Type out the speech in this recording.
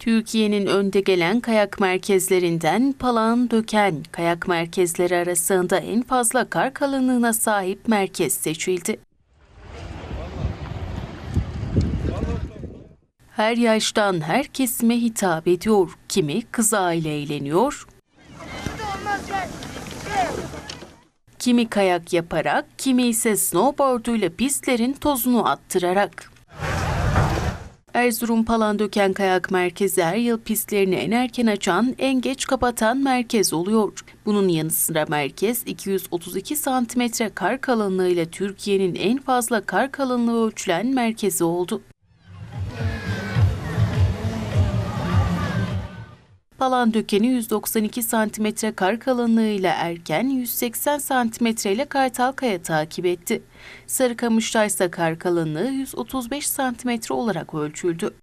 Türkiye'nin önde gelen kayak merkezlerinden Palan Döken kayak merkezleri arasında en fazla kar kalınlığına sahip merkez seçildi. Her yaştan her kesime hitap ediyor. Kimi kıza ile eğleniyor, kimi kayak yaparak, kimi ise snowboarduyla pistlerin tozunu attırarak. Erzurum Palandöken Kayak Merkezi her yıl pistlerini en erken açan, en geç kapatan merkez oluyor. Bunun yanı sıra merkez 232 santimetre kar kalınlığıyla Türkiye'nin en fazla kar kalınlığı ölçülen merkezi oldu. Palandöken'i 192 santimetre kar kalınlığıyla Erken 180 santimetre ile Kartalkaya takip etti. Sarıkamış'ta ise kar kalınlığı 135 santimetre olarak ölçüldü.